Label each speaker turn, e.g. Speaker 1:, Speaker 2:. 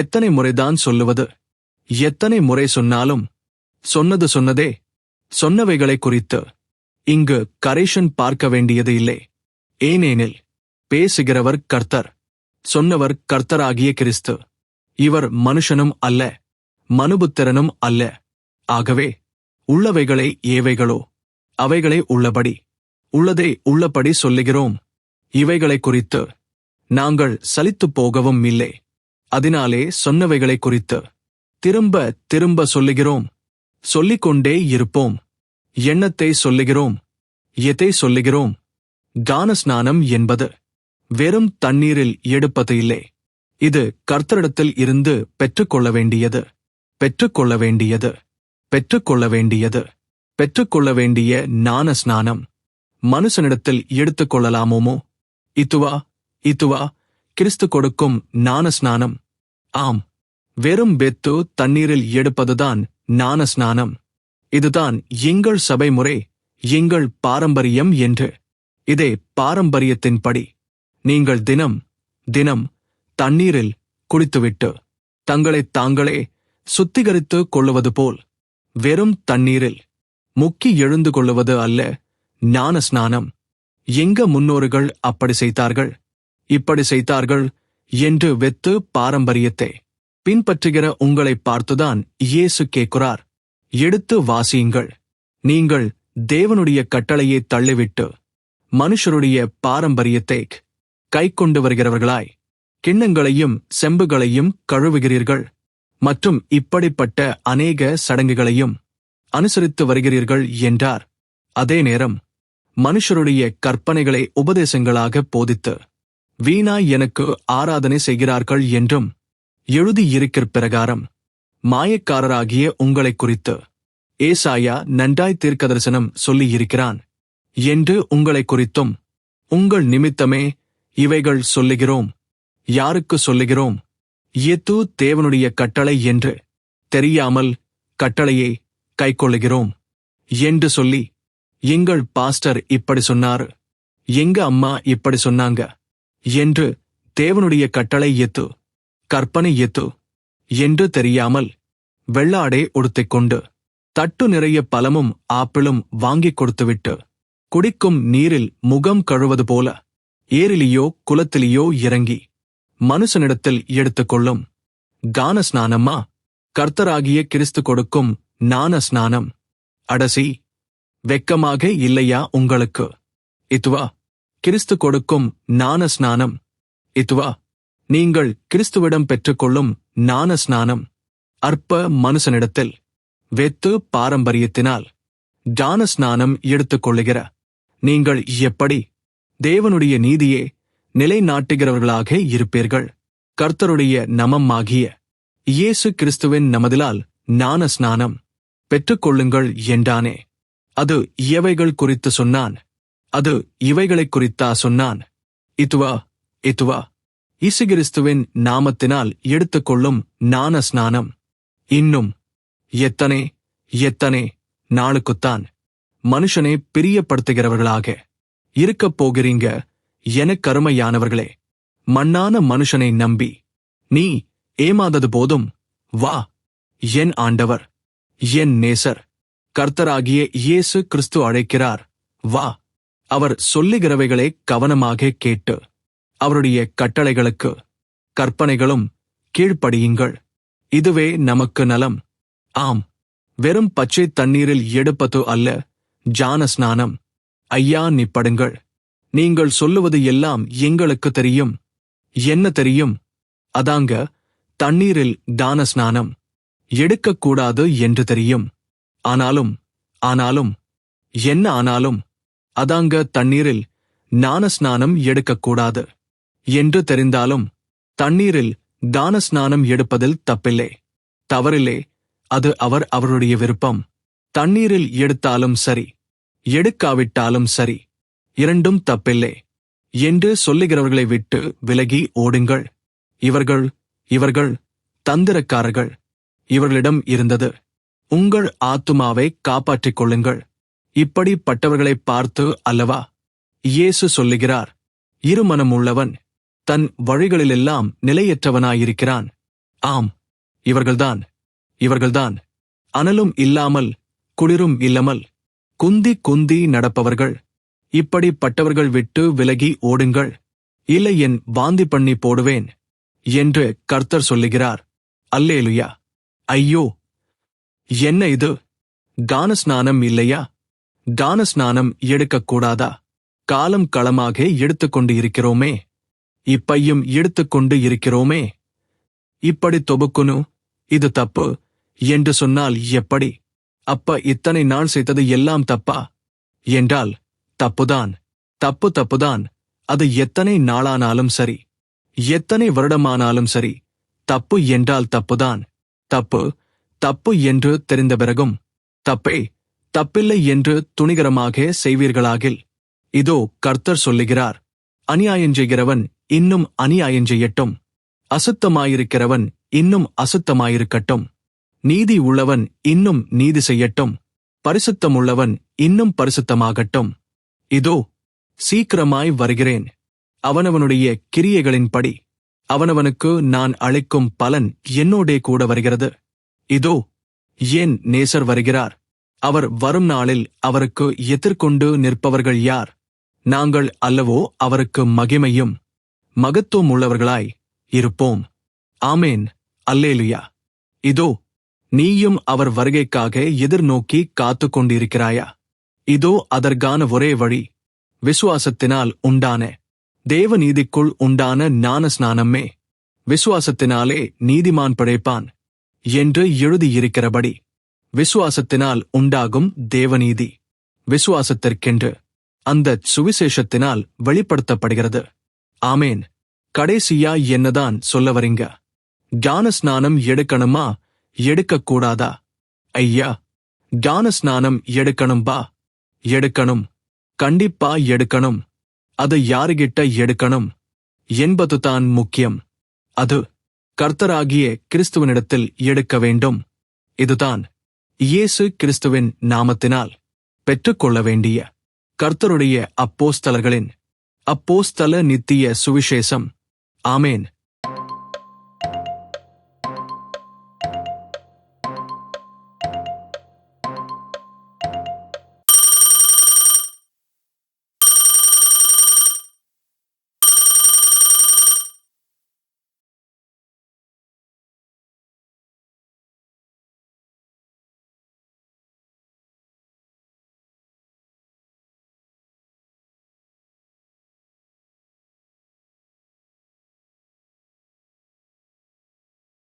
Speaker 1: எத்தனை முறைதான் சொல்லுவது? எத்தனை முறை சொன்னாலும் சொன்னது சொன்னதே சொன்னவைகளை குறித்து இங்கு கரேஷன் பார்க்க வேண்டியது இல்லை. ஏனேனில் பேசுகிறவர் கர்த்தர் சொன்னவர் கர்த்தராகிய கிறிஸ்து. இவர் மனுஷனும் அல்ல மனுபுத்திரனும் அல்ல. ஆகவே உள்ளவைகளை ஏவைகளோ அவைகளை உள்ளபடி உள்ளதை உள்ளபடி சொல்லுகிறோம். இவைகளை குறித்து நாங்கள் சலித்துப் போகவும் இல்லை. அதனாலே சொன்னவைகளை குறித்து திரும்ப திரும்ப சொல்லுகிறோம். சொல்லிக்கொண்டே இருப்போம். எண்ணத்தை சொல்லுகிறோம். எதை சொல்லுகிறோம்? கானஸ்நானம் என்பது வெறும் தண்ணீரில் எடுப்பது இல்லை. இது கர்த்தரிடத்தில் இருந்து பெற்றுக்கொள்ள வேண்டியது. பெற்றுக்கொள்ள வேண்டியது. பெற்றுக்கொள்ள வேண்டியது. பெற்றுக்கொள்ள வேண்டிய ஞான ஸ்நானம் மனுஷனிடத்தில் எடுத்துக்கொள்ளலாமோமோ இத்துவா இத்துவா கிறிஸ்து கொடுக்கும் ஞான ஸ்நானம் ஆம் வெறும் வெத்து தண்ணீரில் எடுப்பதுதான் ஞான ஸ்நானம் இதுதான் எங்கள் சபை முறை எங்கள் பாரம்பரியம் என்று. இதே பாரம்பரியத்தின்படி நீங்கள் தினம் தினம் தண்ணீரில் குளித்துவிட்டு தங்களைத் தாங்களே சுத்திகரித்து கொள்ளுவது போல் வெறும் தண்ணீரில் முக்கி எழுந்து கொள்ளுவது அல்ல ஞான ஸ்நானம் எங்க முன்னோர்கள் அப்படி செய்தார்கள்? இப்படி செய்தார்கள் என்று வெத்து பாரம்பரியத்தை பின்பற்றுகிற உங்களை பார்த்துதான் இயேசு கேட்கிறார். எடுத்து வாசியுங்கள். நீங்கள் தேவனுடைய கட்டளையை தள்ளிவிட்டு மனுஷருடைய பாரம்பரியத்தை கை கொண்டு வருகிறவர்களாய் கிண்ணங்களையும் செம்புகளையும் கழுவுகிறீர்கள் மற்றும் இப்படிப்பட்ட அநேக சடங்குகளையும் அனுசரித்து வருகிறீர்கள் என்றார். அதே நேரம் மனுஷருடைய கற்பனைகளை உபதேசங்களாக போதித்து வீணாய் எனக்கு ஆராதனை செய்கிறார்கள் என்றும் எழுதியிருக்கிற பிரகாரம் மாயக்காரராகிய உங்களைக் குறித்து ஏசாயா நன்றாய் தீர்க்கதரிசனம் சொல்லியிருக்கிறான் என்று உங்களைக் குறித்தும் உங்கள் நிமித்தமே இவைகள் சொல்லுகிறோம் யாருக்கு சொல்லுகிறோம்? எத்து தேவனுடைய கட்டளை என்று தெரியாமல் கட்டளையை கைக்கொள்ளுகிறோம் என்று சொல்லி எங்கள் பாஸ்டர் இப்படி சொன்னார் எங்க அம்மா இப்படி சொன்னாங்க? என்று தேவனுடைய கட்டளை எத்து கற்பனை எத்து என்று தெரியாமல் வெள்ளாடை உடுத்திக் கொண்டு தட்டு நிறைய பழமும் ஆப்பிளும் வாங்கிக் கொடுத்துவிட்டு குடிக்கும் நீரில் முகம் கழுவது போல ஏரிலியோ குளத்திலேயோ இறங்கி மனுஷனிடத்தில் எடுத்துக்கொள்ளும் கான ஸ்நானம்மா கர்த்தராகிய கிறிஸ்து கொடுக்கும் ஞான ஸ்நானம். அடசி வெக்கமாக இல்லையா உங்களுக்கு? இதுவா கிறிஸ்து கொடுக்கும் ஞான ஸ்நானம் இதுவா நீங்கள் கிறிஸ்துவிடம் பெற்றுக்கொள்ளும் ஞான ஸ்நானம் அற்ப மனுஷனிடத்தில் வெத்து பாரம்பரியத்தினால் ஞான ஸ்நானம் எடுத்துக்கொள்ளுகிற. நீங்கள் எப்படி தேவனுடைய நீதியே நிலைநாட்டுகிறவர்களாக இருப்பீர்கள்? கர்த்தருடைய நமமாகிய இயேசு கிறிஸ்துவின் நமதிலால் ஞான ஸ்நானம் பெற்றுக்கொள்ளுங்கள் என்றானே. அது எவைகள் குறித்து சொன்னான்? அது இவைகளைக் குறித்தா சொன்னான். இதுவா இதுவா இசுகிறிஸ்துவின் நாமத்தினால் எடுத்துக்கொள்ளும் ஞான ஸ்நானம். இன்னும் எத்தனை எத்தனை நாளுக்குத்தான் மனுஷனை பிரியப்படுத்துகிறவர்களாக இருக்கப் போகிறீங்க எனக் கருமையானவர்களே மண்ணான மனுஷனை நம்பி நீ ஏமாதது போதும் வா என் ஆண்டவர் என் நேசர் கர்த்தராகிய இயேசு கிறிஸ்து அழைக்கிறார் வா. அவர் சொல்லுகிறவைகளை கவனமாக கேட்டு அவருடைய கட்டளைகளுக்கு கற்பனைகளும் கீழ்ப்படியுங்கள். இதுவே நமக்கு நலம். ஆம் வெறும் பச்சை தண்ணீரில் எடுப்பது அல்ல ஜான ஸ்நானம். ஐயா நிப்படுங்கள் நீங்கள் சொல்லுவது எல்லாம் எங்களுக்கு தெரியும். என்ன தெரியும்? அதாங்க தண்ணீரில் தான ஸ்நானம். எடுக்கக்கூடாது என்று தெரியும். ஆனாலும் ஆனாலும் என்ன ஆனாலும் அதாங்க தண்ணீரில் ஞானஸ்நானம் எடுக்கக்கூடாது. என்று தெரிந்தாலும் தண்ணீரில் தான ஸ்நானம் எடுப்பதில் தப்பில்லை. தவறில்லை அது அவர் அவருடைய விருப்பம். தண்ணீரில் எடுத்தாலும் சரி எடுக்காவிட்டாலும் சரி இரண்டும் தப்பில்லை. என்று சொல்லுகிறவர்களை விட்டு விலகி ஓடுங்கள். இவர்கள் இவர்கள் தந்திரக்காரர்கள். இவர்களிடம் இருந்தது உங்கள் ஆத்துமாவை காப்பாற்றிக் கொள்ளுங்கள். இப்படிப்பட்டவர்களை பார்த்து அல்லவா? இயேசு சொல்லுகிறார் இருமனம் உள்ளவன் தன் வழிகளிலெல்லாம் நிலையற்றவனாயிருக்கிறான். ஆம் இவர்கள்தான் இவர்கள்தான். அனலும் இல்லாமல் குளிரும் இல்லாமல் குந்தி குந்தி நடப்பவர்கள். இப்படிப்பட்டவர்கள் விட்டு விலகி ஓடுங்கள். இல்லை என் வாந்தி பண்ணி போடுவேன் என்று கர்த்தர் சொல்லுகிறார். அல்லேலுயா. ஐயோ என்ன இது? கானஸ்நானம் இல்லையா? கானஸ்நானம் எடுக்கக்கூடாதா? காலம் களமாக எடுத்துக்கொண்டு இருக்கிறோமே. இப்பையும் எடுத்துக்கொண்டு இருக்கிறோமே. இப்படி தொபுக்குனு இது தப்பு. என்று சொன்னால் எப்படி? அப்ப இத்தனை நாள் செய்தது எல்லாம் தப்பா? என்றால் தப்புதான். தப்பு தப்புதான். அது எத்தனை நாளானாலும் சரி. எத்தனை வருடமானாலும் சரி. தப்பு என்றால் தப்புதான். தப்பு தப்பு என்று தெரிந்த பிறகும் தப்பே தப்பில்லை என்று துணிகரமாக செய்வீர்களாகில். இதோ கர்த்தர் சொல்லுகிறார் அநியாயம் செய்கிறவன் இன்னும் அநியாயம் செய்யட்டும். அசுத்தமாயிருக்கிறவன் இன்னும் அசுத்தமாயிருக்கட்டும். நீதி உள்ளவன் இன்னும் நீதி செய்யட்டும். பரிசுத்தமுள்ளவன் இன்னும் பரிசுத்தமாகட்டும். இதோ சீக்கிரமாய் வருகிறேன். அவனவனுடைய கிரியைகளின்படி. அவனவனுக்கு நான் அளிக்கும் பலன் என்னோடே கூட வருகிறது. இதோ ஏன் நேசர் வருகிறார்? அவர் வரும் நாளில் அவருக்கு எதிர்கொண்டு நிற்பவர்கள் யார்? நாங்கள் அல்லவோ அவருக்கு மகிமையும் மகத்துவம் உள்ளவர்களாய் இருப்போம். ஆமேன். அல்லேலுயா. இதோ நீயும் அவர் வருகைக்காக எதிர்நோக்கி காத்து கொண்டிருக்கிறாயா இதோ அதற்கான ஒரே வழி விசுவாசத்தினால் உண்டான தேவநீதிக்குள் உண்டான ஞான ஸ்நானமே விசுவாசத்தினாலே நீதிமான் பிழைப்பான் என்று எழுதியிருக்கிறபடி. விசுவாசத்தினால் உண்டாகும் தேவநீதி. விசுவாசத்திற்கென்று அந்த சுவிசேஷத்தினால் வெளிப்படுத்தப்படுகிறது. ஆமேன். கடைசியா என்னதான் சொல்ல வரீங்க? ஞான ஸ்நானம் எடுக்கணுமா? எடுக்கக்கூடாதா? ஐயா ஞான ஸ்நானம் எடுக்கணும் பா. எடுக்கணும். கண்டிப்பா எடுக்கணும். அது யாருகிட்ட எடுக்கணும்? என்பதுதான் முக்கியம். அது கர்த்தராகிய கிறிஸ்துவனிடத்தில் எடுக்க வேண்டும். இதுதான் இயேசு கிறிஸ்துவின் நாமத்தினால் பெற்றுக்கொள்ள வேண்டிய கர்த்தருடைய அப்போஸ்தலர்களின் அப்போஸ்தல நித்திய சுவிசேஷம். ஆமேன்.